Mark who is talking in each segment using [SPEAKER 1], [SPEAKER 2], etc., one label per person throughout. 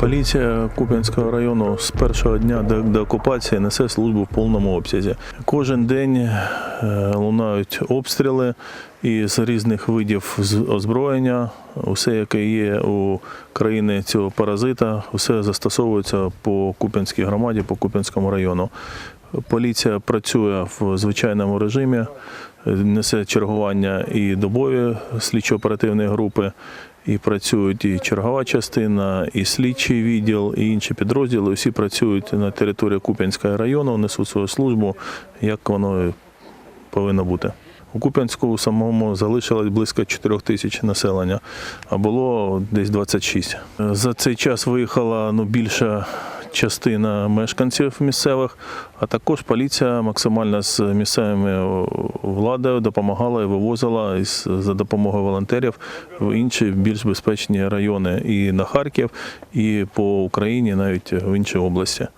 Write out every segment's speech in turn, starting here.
[SPEAKER 1] Поліція Куп'янського району з першого дня до, окупації несе службу в повному обсязі. Кожен день е, лунають обстріли із різних видів озброєння. Усе, яке є у країни цього паразита, все застосовується по Куп'янській громаді, по Куп'янському району. Поліція працює в звичайному режимі, несе чергування і добові слідчо-оперативні групи, і працюють і чергова частина, і слідчий відділ, і інші підрозділи. Всі працюють на території Куп'янського району, несуть свою службу, як воно повинно бути. У Куп'янську самому залишилось близько 4 тисяч населення, а було десь 26. За цей час виїхала ну, більша частина мешканців місцевих, а також поліція максимально з місцевими владою допомагала і вивозила за допомогою волонтерів в інші більш безпечні райони і на Харків, і по Україні, навіть в інші області.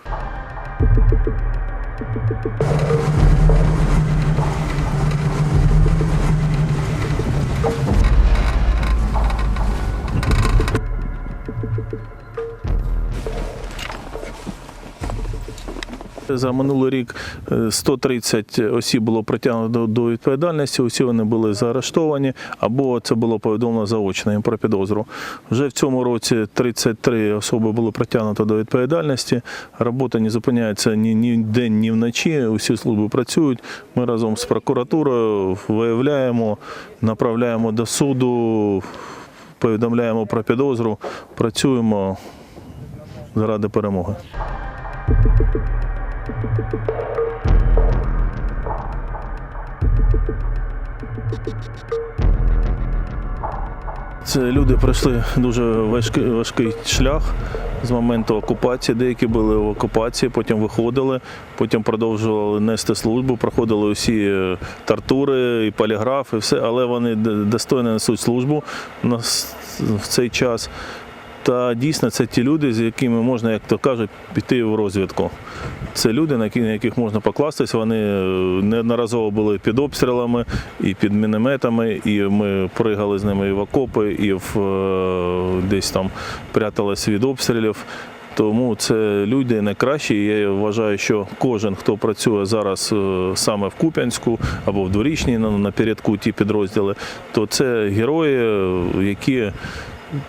[SPEAKER 1] За минулий рік е, 130 осіб було притягнуто до- відповідальності. Усі вони були заарештовані, або це було повідомлено заочно їм про підозру. Вже в цьому році 33 особи було притягнуто до відповідальності. Робота не зупиняється ні, ні вдень, ні вночі. Усі служби працюють. Ми разом з прокуратурою виявляємо, направляємо до суду, повідомляємо про підозру, працюємо заради перемоги. Це люди пройшли дуже важкий, важкий шлях з моменту окупації. Деякі були в окупації, потім виходили, потім продовжували нести службу, проходили усі е, тортури і поліграф, і все, але вони достойно несуть службу в цей час. Та дійсно це ті люди, з якими можна, як то кажуть, піти в розвідку. Це люди, на яких можна покластись. Вони е, неодноразово були під обстрілами і під мінометами, і ми пригали з ними і в окопи, і в, е, десь там пряталися від обстрілів. Тому це люди найкращі. Я вважаю, що кожен, хто працює зараз е, саме в Куп'янську або в дворічній на, передку ті підрозділи, то це герої, які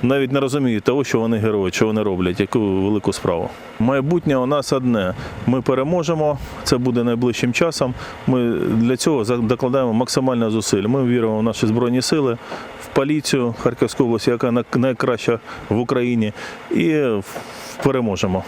[SPEAKER 1] навіть не розуміють того, що вони герої, що вони роблять, яку велику справу. Майбутнє у нас одне. Ми переможемо. Це буде найближчим часом. Ми для цього докладаємо максимальне зусиль. Ми віримо в наші збройні сили, в поліцію Харківської області, яка най- найкраща в Україні, і переможемо.